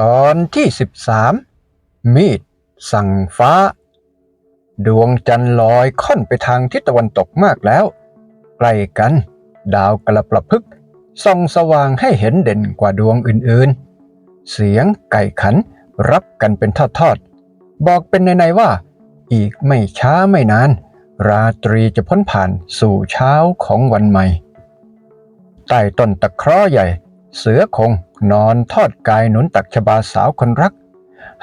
ตอนที่สิบสามมีดสั่งฟ้า ดวงจันทร์ลอยค่อนไปทางทิศตะวันตกมากแล้ว ใกล้กัน ดาวกระประพฤกษส่องสว่างให้เห็นเด่นกว่าดวงอื่นๆ เสียงไก่ขันรับกันเป็นทอดๆ บอกเป็นในๆว่า อีกไม่ช้าไม่นาน ราตรีจะพ้นผ่านสู่เช้าของวันใหม่ ใต้ต้นตะเคราะห์ใหญ่ เสือคง นอนทอดกายหนุนตักชบาสาวคนรัก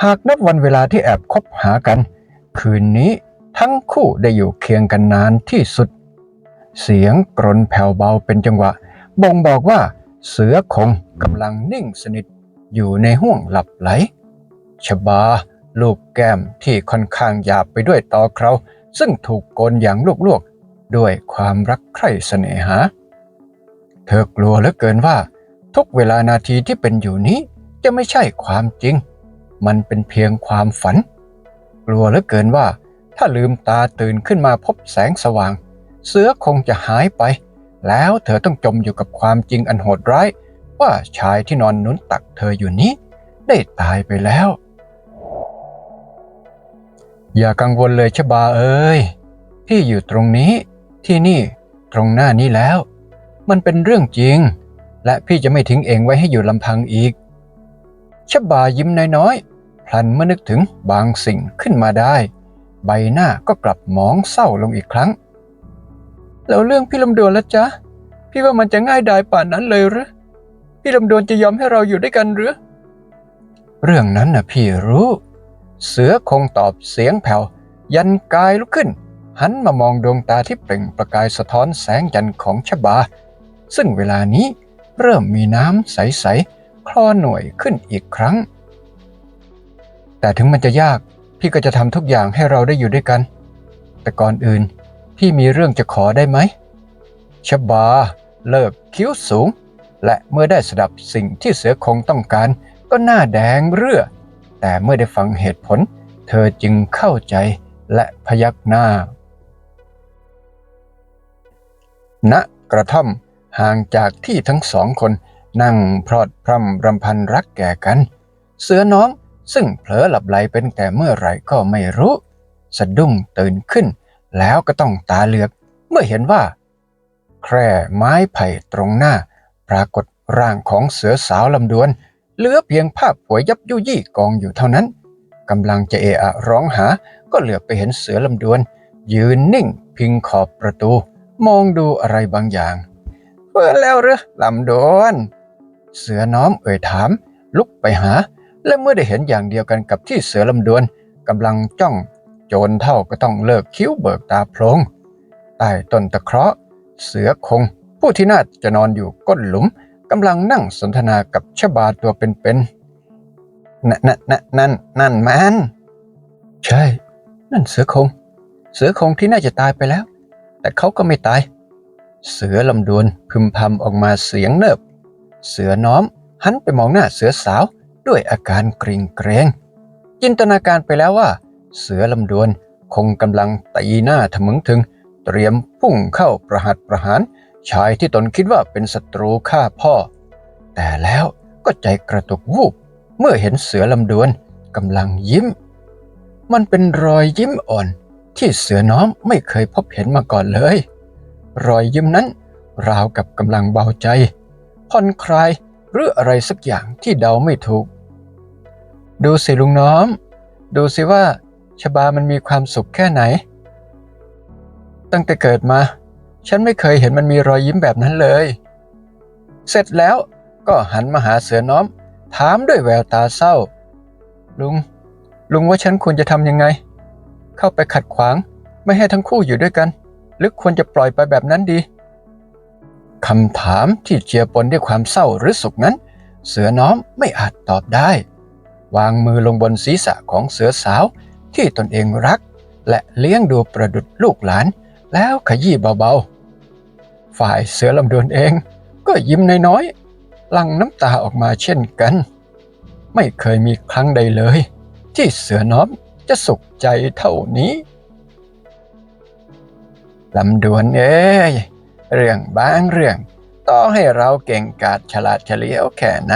หากนับวันเวลาที่แอบคบหากัน คืนนี้ทั้งคู่ได้อยู่เคียงกันนานที่สุด เสียงกรนแผ่วเบาเป็นจังหวะ บ่งบอกว่าเสือคงกำลังนิ่งสนิทอยู่ในห่วงหลับไหล ชบาลูกแก้มที่ค่อนข้างหยาบไปด้วยตอเคราซึ่งถูกโกนอย่างลวกๆ ด้วยความรักใคร่เสน่หา เธอกลัวเหลือเกินว่า ทุกเวลานาทีที่เป็นอยู่นี้จะไม่ใช่ความจริง มันเป็นเพียงความฝัน กลัวเหลือเกินว่า ถ้าลืมตาตื่นขึ้นมาพบแสงสว่าง เสือคงจะหายไป แล้วเธอต้องจมอยู่กับความจริงอันโหดร้าย ว่าชายที่นอนนุนตักเธออยู่นี้ ได้ตายไปแล้ว อย่ากังวลเลยชบาเอ้ยพี่อยู่ตรงนี้ที่นี่ตรงหน้านี้แล้ว มันเป็นเรื่องจริง และพี่จะไม่ทิ้งเองไว้ให้อยู่ลำพังอีก ชบายิ้มน้อยๆ พลันเมื่อนึกถึงบางสิ่งขึ้นมาได้ ใบหน้าก็กลับมองเศร้าลงอีกครั้ง แล้วเรื่องพี่ลำดวนละจ๊ะ พี่ว่ามันจะง่ายดายป่านนั้นเลยหรือพี่ลำดวนจะยอมให้เราอยู่ด้วยกันหรือ เรื่องนั้นน่ะพี่รู้ เสือคงตอบเสียงแผ่วยันกายลุกขึ้น หันมามองดวงตาที่เปล่งประกายสะท้อนแสงจันทร์ของชบา ซึ่งเวลานี้ เริ่มมีน้ำใส ๆ คลอหน่วยขึ้นอีกครั้ง แต่ถึงมันจะยาก พี่ก็จะทำทุกอย่างให้เราได้อยู่ด้วยกัน แต่ก่อนอื่น พี่มีเรื่องจะขอได้ไหมชบา เลิกคิ้วสูง และเมื่อได้สดับสิ่งที่เสือคงต้องการ ก็หน้าแดงเรื่อ แต่เมื่อได้ฟังเหตุผล เธอจึงเข้าใจและพยักหน้าณกระท่อม ห่างจากที่ทั้งสองคนนั่งพรอดพร่ำรำพันรักแก่กัน เสือน้องซึ่งเผลอหลับไหลเป็นแต่เมื่อไหร่ก็ไม่รู้ สะดุ้งตื่นขึ้น แล้วก็ต้องตาเหลือก เมื่อเห็นว่า แคร่ไม้ไผ่ตรงหน้า ปรากฏร่างของเสือสาวลำดวน เหลือเพียงภาพหัวยับยุยี่กองอยู่เท่านั้นกำลังจะเอะอะร้องหา ก็เหลือไปเห็นเสือลำดวน ยืนนิ่งพิงขอบประตู มองดูอะไรบางอย่าง เปิดแล้วหรือลำดวนเสือน้อมเอ่ยถาม ลุกไปหา และเมื่อได้เห็นอย่างเดียวกันกับที่เสือลำดวนกำลังจ้อง โจรเท่าก็ต้องเลิกคิ้วเบิกตาโพลงใต้ต้นตะเคราะห์ เสือคง ผู้ที่น่าจะนอนอยู่ก้นหลุมกำลังนั่งสนทนากับชบาตัวเป็นๆนันนั่นนั่นนั่นนั่นมันใช่ นั่นเสือคง เสือคงที่น่าจะตายไปแล้ว แต่เขาก็ไม่ตาย เสือลำดวนพึมพำออกมาเสียงเนิบ เสือน้อมหันไปมองหน้าเสือสาวด้วยอาการกริงเกรงจินตนาการไปแล้วว่า เสือลำดวนคงกำลังตีหน้าทะมึงถึง เตรียมพุ่งเข้าประหัตประหาร ชายที่ตนคิดว่าเป็นศัตรูฆ่าพ่อ แต่แล้วก็ใจกระตุกวูบเมื่อเห็นเสือลำดวนกำลังยิ้ม มันเป็นรอยยิ้มอ่อนที่เสือน้อมไม่เคยพบเห็นมาก่อนเลย รอยยิ้มนั้น ราวกับกำลังเบาใจผ่อนคลายหรืออะไรสักอย่างที่เดาไม่ถูก ดูสิลุงน้อม ดูสิว่าชบามันมีความสุขแค่ไหน ตั้งแต่เกิดมา ฉันไม่เคยเห็นมันมีรอยยิ้มแบบนั้นเลย เสร็จแล้วก็หันมาหาเสือน้อม ถามด้วยแววตาเศร้า ลุง ลุงว่าฉันควรจะทำยังไง เข้าไปขัดขวางไม่ให้ทั้งคู่อยู่ด้วยกัน รือควรจะปล่อยไปแบบนั้นดีคำถามที่เจียปนด้วยความเศร้าหรือสุขนั้น เสือน้อมไม่อาจตอบได้ วางมือลงบนศีรษะของเสือสาวที่ตนเองรัก และเลี้ยงดูประดุดลูกหลาน แล้วขยี้เบาๆ ฝ่ายเสือลำดวนเองก็ยิ้มน้อยๆหลั่งน้ำตาออกมาเช่นกัน ไม่เคยมีครั้งใดเลย ที่เสือน้อมจะสุขใจเท่านี้ ลำดวนเอ้ยเรื่องบางเรื่อง ต่อให้เราเก่งกาจฉลาดเฉลียวแค่ไหน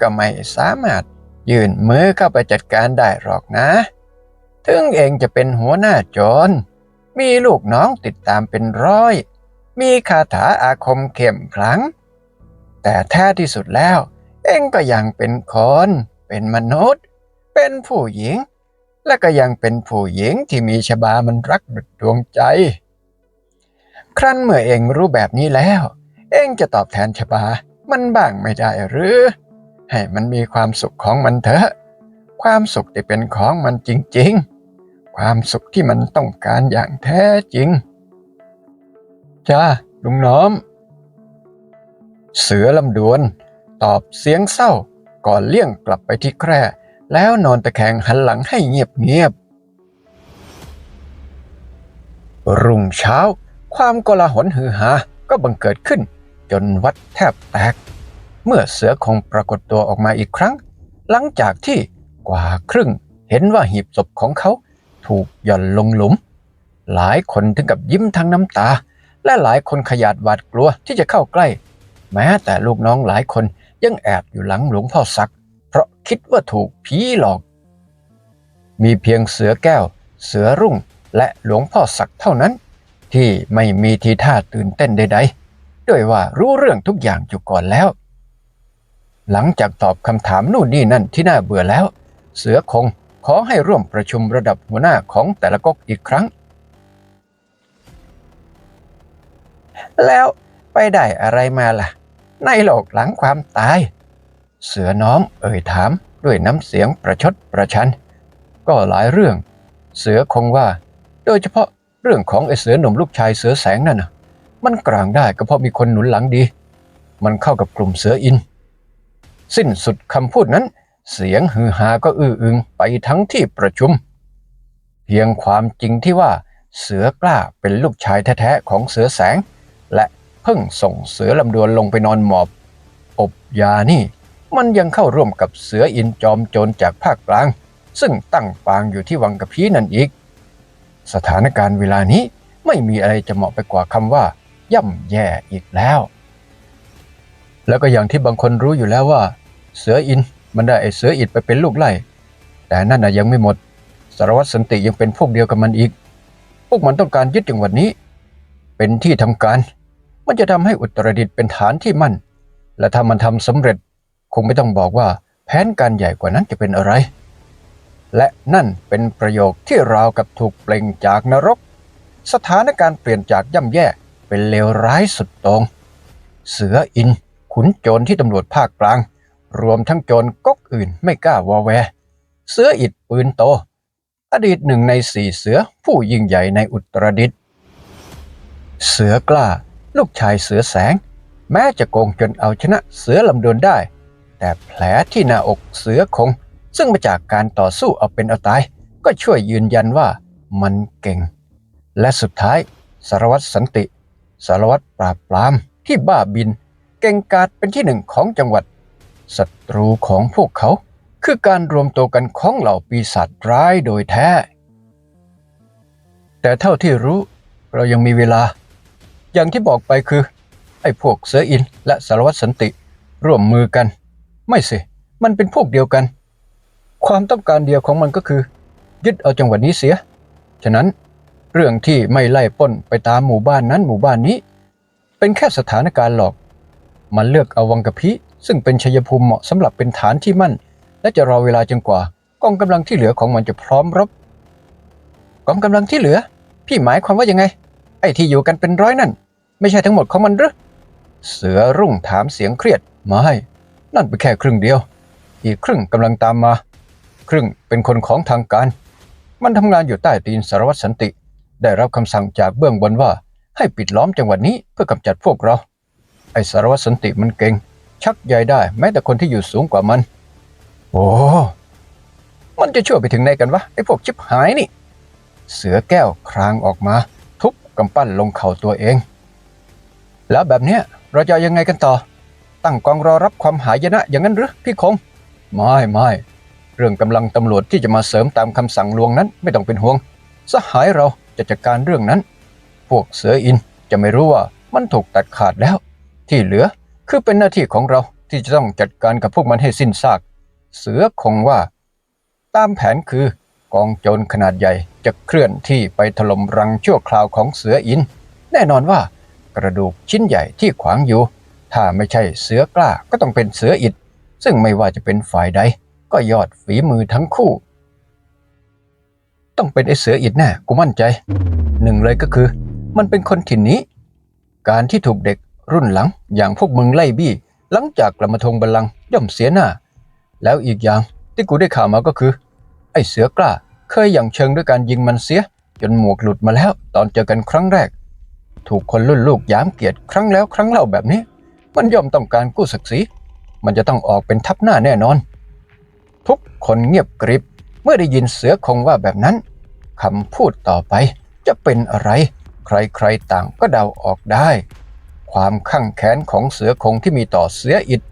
ก็ไม่สามารถยื่นมือเข้าไปจัดการได้หรอกนะ ถึงเองจะเป็นหัวหน้าโจร มีลูกน้องติดตามเป็นร้อย มีคาถาอาคมเข้มขลัง แต่แท้ที่สุดแล้ว เองก็ยังเป็นคน เป็นมนุษย์ เป็นผู้หญิง และก็ยังเป็นผู้หญิงที่มีชบามันรักดุดดวงใจ ครั้นเมื่อเองรู้แบบนี้แล้ว เองจะตอบแทนชบา มันบ้างไม่ได้หรือ ให้มันมีความสุขของมันเถอะ ความสุขที่เป็นของมันจริงๆ ความสุขที่มันต้องการอย่างแท้จริง จ้าลุงน้อม เสือลำดวน ตอบเสียงเศร้าก่อนเลี่ยงกลับไปที่แคร่แล้วนอนตะแคงหันหลังให้เงียบๆรุ่งเช้า ความโกลาหลฮือฮาก็บังเกิดขึ้น จนวัดแทบแตก เมื่อเสือคงปรากฏตัวออกมาอีกครั้ง หลังจากที่กว่าครึ่งเห็นว่าหีบศพของเขาถูกย่อนลงหลุม หลายคนถึงกับยิ้มทั้งน้ำตา และหลายคนขยาดหวาดกลัวที่จะเข้าใกล้ แม้แต่ลูกน้องหลายคนยังแอบอยู่หลังหลวงพ่อศักดิ์เพราะคิดว่าถูกผีหลอก มีเพียงเสือแก้ว เสือรุ่งและหลวงพ่อศักดิ์เท่านั้น ที่ไม่มีทีท่าตื่นเต้นใดๆด้วยว่ารู้เรื่องทุกอย่างอยู่ก่อนแล้ว หลังจากตอบคำถามนู่นนี่นั่นที่น่าเบื่อแล้ว เสือคงขอให้ร่วมประชุมระดับหัวหน้าของแต่ละก๊กอีกครั้ง แล้วไปได้อะไรมาล่ะ ในโลกหลังความตาย เสือน้อมเอ่ยถามด้วยน้ำเสียงประชดประชัน ก็หลายเรื่อง เสือคงว่า โดยเฉพาะ เรื่องของไอเสือหนุ่มลูกชายเสือแสงนั่นน่ะมันกลางได้ก็เพราะมีคนหนุนหลังดี มันเข้ากับกลุ่มเสืออิน สิ้นสุดคำพูดนั้น เสียงฮือฮาก็อื้ออึงไปทั้งที่ประชุม เพียงความจริงที่ว่าเสือกล้าเป็นลูกชายแท้ๆของเสือแสง และเพิ่งส่งเสือลำดวนลงไปนอนหมอบ อบยานี่ มันยังเข้าร่วมกับเสืออินจอมโจรจากภาคกลาง ซึ่งตั้งปางอยู่ที่วังกะพีนั่นอีก สถานการณ์เวลานี้ไม่มีอะไรจะเหมาะไปกว่าคำว่า ย่ำแย่อีกแล้ว แล้วก็อย่างที่บางคนรู้อยู่แล้วว่า เสืออินมันได้ไอเสืออิดไปเป็นลูกไล่ แต่นั่นน่ะยังไม่หมด สารวัตรสันติยังเป็นพวกเดียวกับมันอีก พวกมันต้องการยึดจังหวัดนี้ เป็นที่ทำการ มันจะทำให้อุตรดิตถ์เป็นฐานที่มั่น และถ้ามันทำสำเร็จ คงไม่ต้องบอกว่าแผนการใหญ่กว่านั้นจะเป็นอะไร และนั่นเป็นประโยคที่ราวกับถูกเปล่งจากนรก สถานการณ์เปลี่ยนจากย่ำแย่เป็นเลวร้ายสุดโตรง เสืออิน ขุนโจรที่ตำรวจภาคกลาง รวมทั้งโจรก๊กอื่นไม่กล้าวอแว เสืออิดปืนโต อดีตหนึ่งในสี่เสือผู้ยิ่งใหญ่ในอุตรดิตถ์เสือกล้า ลูกชายเสือแสง แม้จะโกงจนเอาชนะเสือลำดวนได้ แต่แผลที่หน้าอกเสือคง ซึ่งมาจากการต่อสู้เอาเป็นเอาตาย ก็ช่วยยืนยันว่ามันเก่ง และสุดท้ายสารวัตรสันติ สารวัตรปราบปรามที่บ้าบิน เก่งกาจเป็นที่หนึ่งของจังหวัดศัตรูของพวกเขา คือการรวมตัวกันของเหล่าปีศาจร้ายโดยแท้ แต่เท่าที่รู้เรายังมีเวลา อย่างที่บอกไปคือ ไอ้พวกเสืออินและสารวัตรสันติ ร่วมมือกัน ไม่สิ มันเป็นพวกเดียวกัน ความต้องการเดียวของมันก็คือ ยึดเอาจังหวัดนี้เสีย ฉะนั้นเรื่องที่ไม่ไล่ป้นไปตามหมู่บ้านนั้นหมู่บ้านนี้ เป็นแค่สถานการณ์หลอก มันเลือกเอาวังกะพิซึ่งเป็นชัยภูมิเหมาะสำหรับเป็นฐานที่มั่น และจะรอเวลาจนกว่ากองกำลังที่เหลือของมันจะพร้อมรบกองกำลังที่เหลือ พี่หมายความว่ายังไง ไอ้ที่อยู่กันเป็นร้อยนั่น ไม่ใช่ทั้งหมดของมันหรือเสือรุ่งถามเสียงเครียดไม่นั่นเป็นแค่ครึ่งเดียว อีกครึ่งกำลังตามมา ครึ่งเป็นคนของทางการ มันทำงานอยู่ใต้ตีนสารวัตรสันติ ได้รับคำสั่งจากเบื้องบนว่า ให้ปิดล้อมจังหวัดนี้เพื่อกำจัดพวกเรา ไอสารวัตรสันติมันเก่ง ชักใยได้แม้แต่คนที่อยู่สูงกว่ามัน โอ้มันจะช่วยไปถึงไหนกันวะไอพวกชิบหายนี่ เสือแก้วครางออกมา ทุบกำปั้นลงเข่าตัวเอง แล้วแบบเนี้ยเราจะยังไงกันต่อ ตั้งกองรอรับความหายนะอย่างนั้นหรือพี่คง ไม่ไม่ เรื่องกำลังตำรวจที่จะมาเสริมตามคำสั่งลวงนั้นไม่ต้องเป็นห่วง สหายเราจะจัดการเรื่องนั้น พวกเสืออินจะไม่รู้ว่ามันถูกตัดขาดแล้ว ที่เหลือคือเป็นหน้าที่ของเราที่จะต้องจัดการกับพวกมันให้สิ้นซาก เสือคงว่า ตามแผนคือกองโจรขนาดใหญ่จะเคลื่อนที่ไปถล่มรังชั่วคราวของเสืออิน แน่นอนว่ากระดูกชิ้นใหญ่ที่ขวางอยู่ ถ้าไม่ใช่เสือกล้าก็ต้องเป็นเสืออิดซึ่งไม่ว่าจะเป็นฝ่ายใด ก็ยอดฝีมือทั้งคู่ ต้องเป็นไอ้เสืออิดแน่กูมั่นใจ หนึ่งเลยก็คือ มันเป็นคนถิ่นนี้ การที่ถูกเด็กรุ่นหลังอย่างพวกมึงไล่บี้ หลังจากกลับมาทงบัลลังย่อมเสียหน้า แล้วอีกอย่างที่กูได้ข่าวมาก็คือ ไอ้เสือกล้า เคยอย่างเชิงด้วยการยิงมันเสีย จนหมวกหลุดมาแล้ว ตอนเจอกันครั้งแรก ถูกคนรุ่นลูกย้ำเกียรติครั้งแล้วครั้งเล่าแบบนี้ มันย่อมต้องการกู้ศักดิ์ศรีมันจะต้องออกเป็นทัพหน้าแน่นอน ทุกคนเงียบกริบ เมื่อได้ยินเสือคงว่าแบบนั้นคำพูดต่อไปจะเป็นอะไร ใครๆต่างก็เดาออกได้ ความข้างแค้นของเสือคงที่มีต่อเสืออิด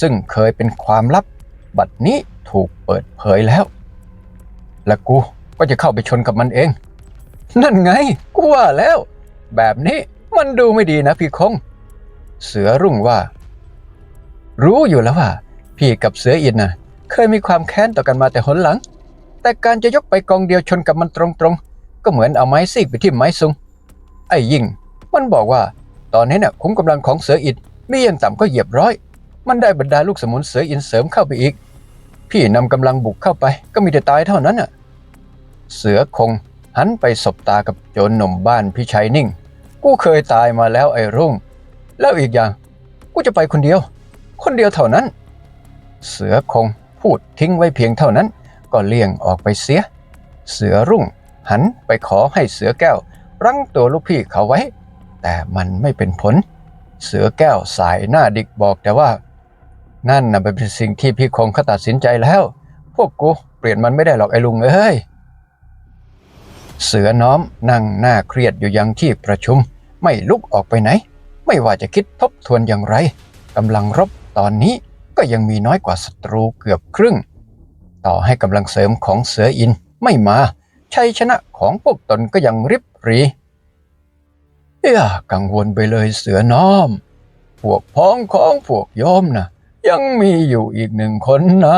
ซึ่งเคยเป็นความลับ บัดนี้ถูกเปิดเผยแล้ว และกูก็จะเข้าไปชนกับมันเอง นั่นไงกูว่าแล้ว แบบนี้มันดูไม่ดีนะพี่คง เสือรุ่งว่า รู้อยู่แล้วว่า พี่กับเสืออินน่ะ เคยมีความแค้นต่อกันมาแต่หนหลัง แต่การจะยกไปกองเดียวชนกับมันตรงๆ ก็เหมือนเอาไม้ซีกไปที่ไม้ซุง ไอ้ยิ่ง มันบอกว่า ตอนนี้น่ะคุ้มกำลังของเสืออินมีย่างต่ำก็เหยียบร้อย มันได้บรรดาลูกสมุนเสืออินเสริมเข้าไปอีก พี่นำกำลังบุกเข้าไปก็มีแต่ตายเท่านั้นน่ะ เสือคงหันไปสบตากับโจรหนุ่มบ้านพี่ชัยนิ่ง กูเคยตายมาแล้วไอ้รุ่ง แล้วอีกอย่าง กูจะไปคนเดียว คนเดียวเท่านั้น เสือคง พูดทิ้งไว้เพียงเท่านั้น ก็เลี่ยงออกไปเสีย เสือรุ่งหันไปขอให้เสือแก้ว รั้งตัวลูกพี่เขาไว้ แต่มันไม่เป็นผล เสือแก้วสายหน้าดิกบอกแต่ว่า นั่นน่ะเป็นสิ่งที่พี่คงเขาตัดสินใจแล้ว พวกกูเปลี่ยนมันไม่ได้หรอกไอ้ลุงเอ้ยเสือน้อมนั่งหน้าเครียดอยู่ยังที่ประชุม ไม่ลุกออกไปไหน ไม่ว่าจะคิดทบทวนอย่างไรกำลังรบตอนนี้ ก็ยังมีน้อยกว่าศัตรูเกือบครึ่ง ต่อให้กำลังเสริมของเสืออินไม่มาชัยชนะของพวกตนก็ยังริบหรีอย่ากังวลไปเลยเสือน้อม พวกพ้องของพวกโยมนะยังมีอยู่อีกหนึ่งคนนะ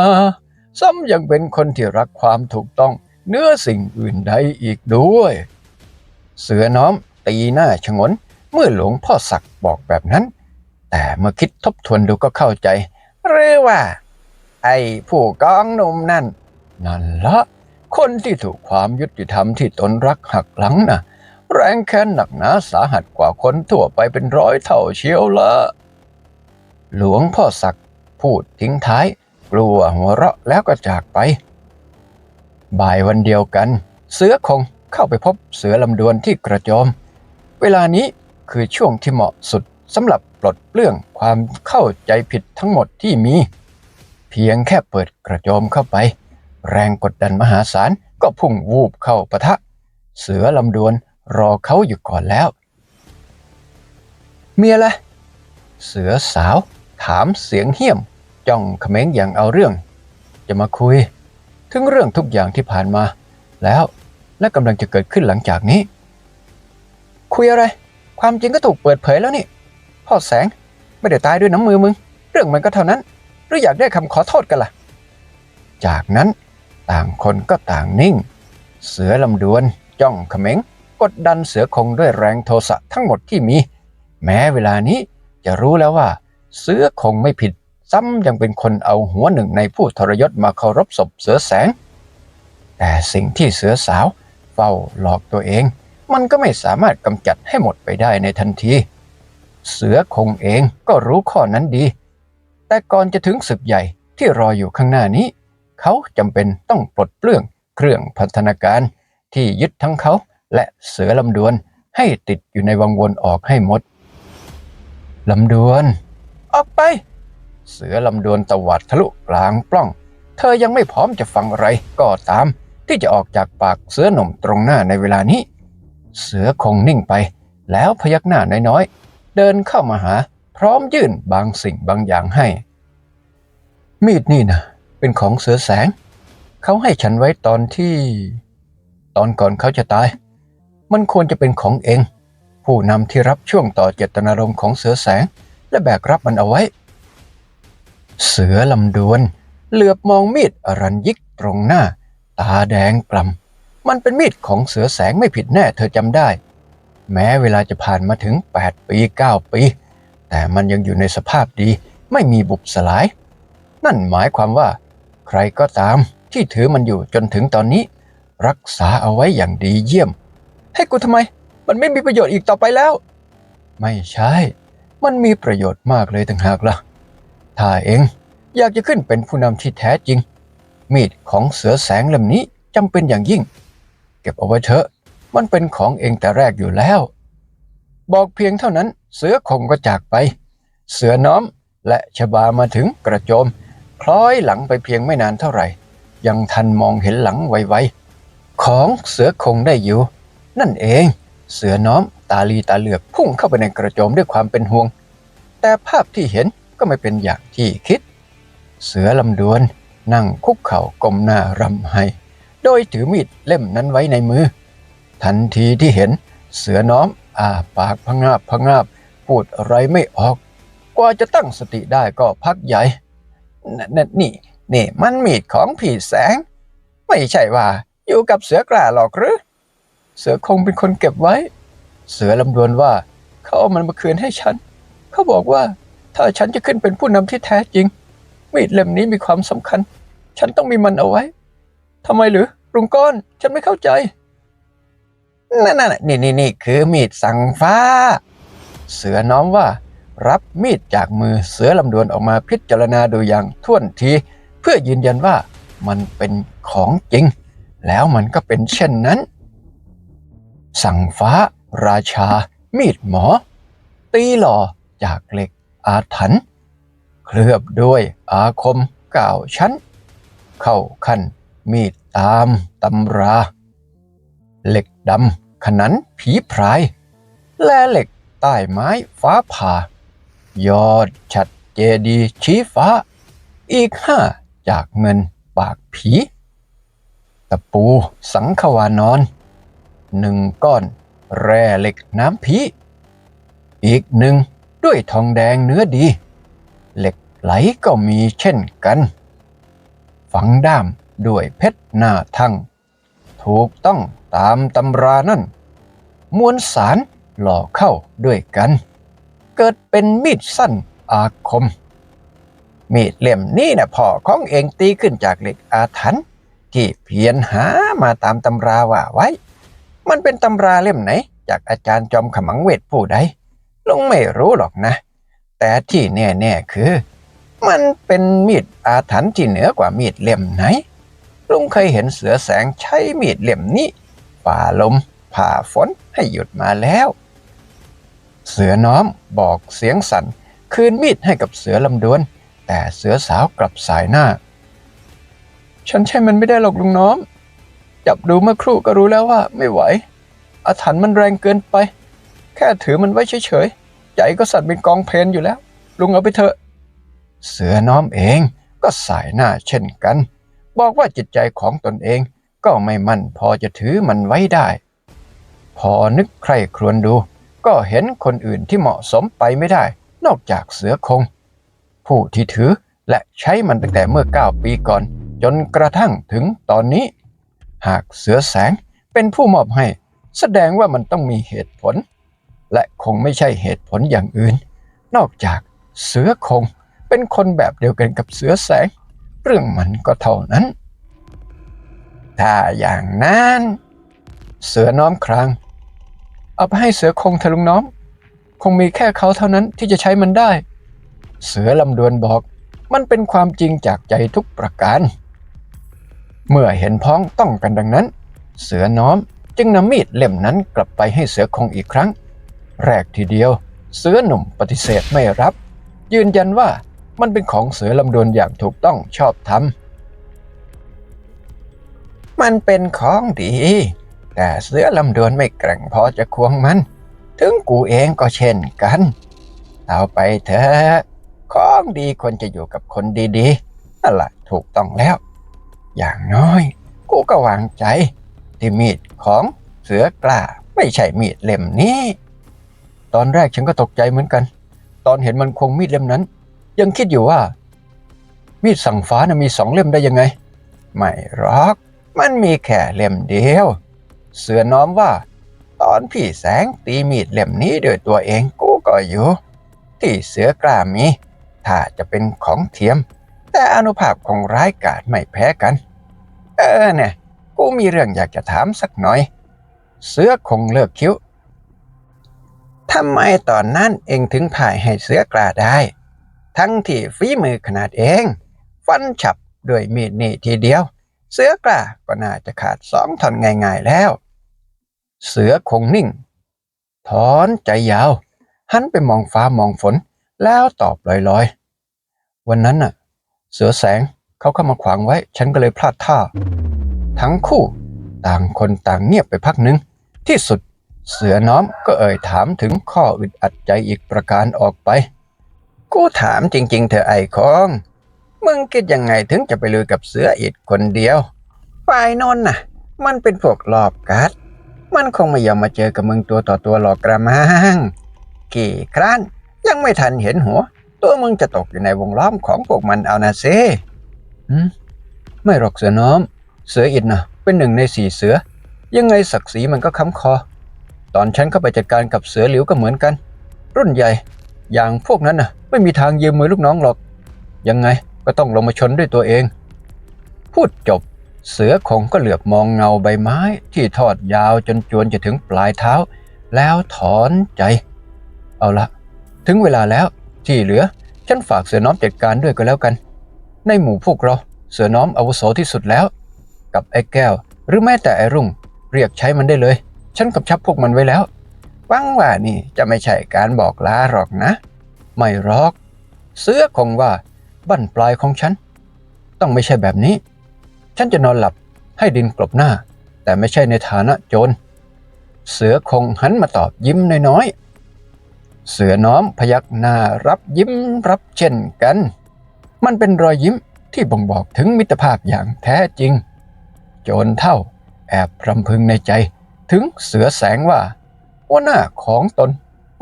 ซ้ำยังเป็นคนที่รักความถูกต้องเนื้อสิ่งอื่นใดอีกด้วย เสือน้อมตีหน้าชงน เมื่อหลวงพ่อศักดิ์บอกแบบนั้น แต่เมื่อคิดทบทวนดูก็เข้าใจ หรือว่า ไอ้ผู้กองหนุ่มนั่น นั่นละ คนที่ถูกความยุติธรรมที่ตนรักหักหลังนะ่ะ แรงแค้นหนักหนาสาหัสกว่าคนทั่วไปเป็นร้อยเท่าเชียวละหลวงพ่อศักดิ์พูดทิ้งท้าย กลัวหัวเราะแล้วก็จากไป บ่ายวันเดียวกัน เสือคงเข้าไปพบเสือลำดวนที่กระโจมเวลานี้คือช่วงที่เหมาะสุดสำหรับ ปลดเปลื้องความเข้าใจผิดทั้งหมดที่มี เพียงแค่เปิดกระโจมเข้าไป แรงกดดันมหาศาลก็พุ่งวูบเข้าปะทะ เสือลำดวนรอเขาอยู่ก่อนแล้ว เมียละเสือสาวถามเสียงเหี้ยม จ้องเขม้งอย่างเอาเรื่อง จะมาคุย ถึงเรื่องทุกอย่างที่ผ่านมา แล้วและกำลังจะเกิดขึ้นหลังจากนี้ คุยอะไร ความจริงก็ถูกเปิดเผยแล้วนี่ พ่อแสงไม่ได้ตายด้วยน้ำมือมึง เรื่องมันก็เท่านั้น หรืออยากได้คำขอโทษกันล่ะ จากนั้นต่างคนก็ต่างนิ่ง เสือลำดวนจ้องเขม็งกดดันเสือคงด้วยแรงโทสะทั้งหมดที่มี แม้เวลานี้จะรู้แล้วว่า เสือคงไม่ผิด ซ้ำยังเป็นคนเอาหัวหนึ่งในผู้ทรยศมาเคารพศพเสือแสง แต่สิ่งที่เสือสาวเฝ้าหลอกตัวเอง มันก็ไม่สามารถกำจัดให้หมดไปได้ในทันที เสือคงเองก็รู้ข้อนั้นดี แต่ก่อนจะถึงศึกใหญ่ที่รออยู่ข้างหน้านี้ เขาจำเป็นต้องปลดเปลื้องเครื่องพัฒนาการที่ยึดทั้งเขาและเสือลำดวนให้ติดอยู่ในวังวนออกให้หมดลำดวน ออกไป เสือลำดวนตวัดทะลุกลางปล้อง เธอยังไม่พร้อมจะฟังอะไรก็ตาม ที่จะออกจากปากเสือหนุ่มตรงหน้าในเวลานี้ เสือคงนิ่งไป แล้วพยักหน้าน้อยๆ เดินเข้ามาหา พร้อมยื่นบางสิ่งบางอย่างให้ มีดนี่นะเป็นของเสือแสง เขาให้ฉันไว้ตอนที่ ตอนก่อนเขาจะตาย มันควรจะเป็นของเอง ผู้นำที่รับช่วงต่อเจตนารมณ์ของเสือแสง และแบกรับมันเอาไว้ เสือลำดวนเหลือบมองมีดอรัญยิกตรงหน้า ตาแดงกล่ำมันเป็นมีดของเสือแสงไม่ผิดแน่เธอจำได้ แม้เวลาจะผ่านมาถึง 8 ปี 9 ปี แต่มันยังอยู่ในสภาพดีไม่มีบุบสลาย นั่นหมายความว่า ใครก็ตามที่ถือมันอยู่จนถึงตอนนี้ รักษาเอาไว้อย่างดีเยี่ยม ให้กูทำไม มันไม่มีประโยชน์อีกต่อไปแล้ว ไม่ใช่ มันมีประโยชน์มากเลยต่างหากล่ะ ถ้าเองอยากจะขึ้นเป็นผู้นำที่แท้จริง มีดของเสือแสงเล่มนี้จำเป็นอย่างยิ่ง เก็บเอาไว้เถอะ มันเป็นของเองแต่แรกอยู่แล้ว บอกเพียงเท่านั้นเสือคงก็จากไป เสือน้อมและชบามาถึงกระโจม คล้อยหลังไปเพียงไม่นานเท่าไหร่ ยังทันมองเห็นหลังไวๆของเสือคงได้อยู่ นั่นเอง เสือน้อมตาลีตาเหลือกพุ่งเข้าไปในกระโจมด้วยความเป็นห่วง แต่ภาพที่เห็นก็ไม่เป็นอย่างที่คิด เสือลำดวนนั่งคุกเข่าก้มหน้ารำไห้ โดยถือมีดเล่มนั้นไว้ในมือ ทันทีที่เห็นเสือน้อมอาปากพงาบพงาบพูดอะไรไม่ออก กว่าจะตั้งสติได้ก็พักใหญ่นนนี่นี่มันมีดของผีแสง ไม่ใช่ว่าอยู่กับเสือกล้าหรอกหรือ เสือคงเป็นคนเก็บไว้ เสือลำดวนว่า เขาเอามันมาคืนให้ฉัน เขาบอกว่าถ้าฉันจะขึ้นเป็นผู้นำที่แท้จริง มีดเล่มนี้มีความสำคัญ ฉันต้องมีมันเอาไว้ทำไมหรือลุงก้อนฉันไม่เข้าใจ นั่นน่ะนี่นี่นี่คือมีดสังฟ้า เสือน้อมว่า รับมีดจากมือเสือลำดวนออกมาพิจารณาดูอย่างท่วนที เพื่อยืนยันว่ามันเป็นของจริง แล้วมันก็เป็นเช่นนั้น สังฟ้า ราชา มีดหมอ ตีหล่อจากเหล็กอาถรรพ์เคลือบด้วยอาคมเก่าชั้น เข้าขั้นมีดตามตำรา เหล็ก ดำขนันผีพราย แลเหล็กใต้ไม้ฟ้าผ่า ยอดฉัดเจดีชี้ฟ้า อีกห้าจากเงินปากผี ตะปูสังขวานอน หนึ่งก้อนแร่เหล็กน้ำผีอีกหนึ่งด้วยทองแดงเนื้อดี เหล็กไหลก็มีเช่นกัน ฝังด้ามด้วยเพชรหน้าทั้ง ถูกต้อง ตามตำรานั่น มวลสารหล่อเข้าด้วยกัน เกิดเป็นมีดสั้นอาคม มีดเล่มนี้นะพ่อของเองตีขึ้นจากเหล็กอาถรรพ์ที่เพียรหามาตามตำราว่าไว้ มันเป็นตำราเล่มไหน จากอาจารย์จอมขมังเวทผู้ใดลุงไม่รู้หรอกนะ แต่ที่แน่ๆคือ มันเป็นมีดอาถรรพ์ที่เหนือกว่ามีดเล่มไหนลุงเคยเห็นเสือแสงใช้มีดเล่มนี้ ฝ่าลมผ่าฝนให้หยุดมาแล้ว เสือน้อมบอกเสียงสั่นคืนมีดให้กับเสือลำดวน แต่เสือสาวกลับสายหน้า ฉันใช่มันไม่ได้หรอกลุงน้อม จับดูเมื่อครู่ก็รู้แล้วว่าไม่ไหวอาถรรพ์มันแรงเกินไป แค่ถือมันไว้เฉยๆใจก็สั่นเป็นกองเพนอยู่แล้ว ลุงเอาไปเถอะ เสือน้อมเองก็สายหน้าเช่นกัน บอกว่าจิตใจของตนเอง ก็ไม่มั่นพอจะถือมันไว้ได้ พอนึกใครครวญดู ก็เห็นคนอื่นที่เหมาะสมไปไม่ได้ นอกจากเสือคง ผู้ที่ถือและใช้มันตั้งแต่เมื่อ 9 ปีก่อน จนกระทั่งถึงตอนนี้ หากเสือแสงเป็นผู้มอบให้ แสดงว่ามันต้องมีเหตุผล และคงไม่ใช่เหตุผลอย่างอื่น นอกจากเสือคงเป็นคนแบบเดียวกันกับเสือแสง เรื่องมันก็เท่านั้น ถ้าอย่างนั้น เสือน้อมครางเอาไปให้เสือคงเถอะลุงน้อม คงมีแค่เขาเท่านั้นที่จะใช้มันได้ เสือลำดวนบอกมันเป็นความจริงจากใจทุกประการ เมื่อเห็นพ้องต้องกันดังนั้น เสือน้อมจึงนำมีดเล่มนั้นกลับไปให้เสือคงอีกครั้ง แรกทีเดียว เสือหนุ่มปฏิเสธไม่รับ ยืนยันว่ามันเป็นของเสือลำดวนอย่างถูกต้องชอบธรรม มันเป็นของดี แต่เสือลำดวนไม่แกร่งพอจะควงมัน ถึงกูเองก็เช่นกัน เอาไปเถอะของดีควรจะอยู่กับคนดีๆนั่นแหละถูกต้องแล้ว อย่างน้อย กูก็วางใจ ที่มีดของเสือกล้าไม่ใช่มีดเล่มนี้ ตอนแรกฉันก็ตกใจเหมือนกัน ตอนเห็นมันควงมีดเล่มนั้น ยังคิดอยู่ว่า มีดสั่งฟ้านะมีสองเล่มได้ยังไง ไม่หรอก มันมีแค่เล่มเดียว เสือน้อมว่า ตอนพี่แสงตีมีดเล่มนี้ด้วยตัวเองกูก็อยู่ ที่เสือกล้ามีถ้าจะเป็นของเทียม แต่อนุภาพของร้ายกาจไม่แพ้กัน เออเนี่ยกูมีเรื่องอยากจะถามสักหน่อย เสือคงเลิกคิ้วทำไมตอนนั้นเองถึงพ่ายให้เสือกล้าได้ ทั้งที่ฝีมือขนาดเอง ฟันฉับด้วยมีดนี่ทีเดียว เสือกล้าก็น่าจะขาดสองท่อนง่ายๆแล้ว เสือคงนิ่ง ถอนใจยาว หันไปมองฟ้ามองฝน แล้วตอบลอยๆ วันนั้นน่ะ เสือแสงเขาเข้ามาขวางไว้ ฉันก็เลยพลาดท่า ทั้งคู่ต่างคนต่างเงียบไปพักหนึ่งที่สุดเสือน้อมก็เอ่ยถามถึงข้ออึดอัดใจอีกประการออกไป กูถามจริง ๆ เธอไอ้คอง มึงคิดยังไงถึงจะไปลุยกับเสืออิดคนเดียว ฝ่ายโนนน่ะ มันเป็นพวกหลอบกัด มันคงไม่ยอมมาเจอกับมึงตัวต่อตัวหรอกกระมัง กี่ครั้นยังไม่ทันเห็นหัว ตัวมึงจะตกอยู่ในวงล้อมของพวกมันเอานะเซหืมไม่หรอกเสือน้อม เสืออิดนะเป็นหนึ่งในสี่เสือ ยังไงศักดิ์ศรีมันก็ค้ำคอ ตอนฉันเข้าไปจัดการกับเสือหลิวก็เหมือนกัน รุ่นใหญ่ อย่างพวกนั้นน่ะ ไม่มีทางยืมมือลูกน้องหรอก ยังไง ก็ต้องลงมาชนด้วยตัวเอง พูดจบ เสือคงก็เหลือบมองเงาใบไม้ที่ทอดยาวจนจวนจะถึงปลายเท้า แล้วถอนใจ เอาละ ถึงเวลาแล้วที่เหลือ ฉันฝากเสือน้อมจัดการด้วยก็แล้วกัน ในหมู่พวกเราเสือน้อมอาวุโสที่สุดแล้ว กับไอ้แก้ว หรือแม้แต่ไอ้รุ่ง เรียกใช้มันได้เลย ฉันกำชับพวกมันไว้แล้วหวังว่านี่จะไม่ใช่การบอกลาหรอกนะ ไม่หรอก เสือคงว่า บั้นปลายของฉัน ต้องไม่ใช่แบบนี้ ฉันจะนอนหลับให้ดินกลบหน้า แต่ไม่ใช่ในฐานะโจร เสือคงหันมาตอบยิ้มน้อยๆ เสือน้อมพยักหน้ารับยิ้มรับเช่นกัน มันเป็นรอยยิ้มที่บ่งบอกถึงมิตรภาพอย่างแท้จริง โจรเท่าแอบรำพึงในใจถึงเสือแสงว่าว่าหน้าของตน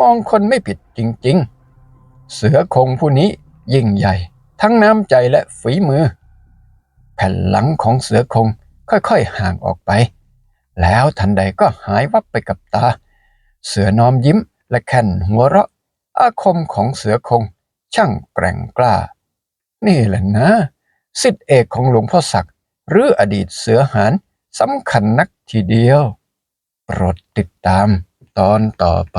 มองคนไม่ผิดจริง ๆ เสือคงผู้นี้ยิ่งใหญ่ ทั้งน้ำใจและฝีมือ แผ่นหลังของเสือคงค่อยๆห่างออกไป แล้วทันใดก็หายวับไปกับตา เสือน้อมยิ้มและแค่นหัวเราะ อาคมของเสือคง ช่างแกร่งกล้า นี่แหละนะสิทธิเอกของหลวงพ่อศักดิ์หรืออดีตเสือหานสำคัญนักทีเดียว โปรดติดตามตอนต่อไป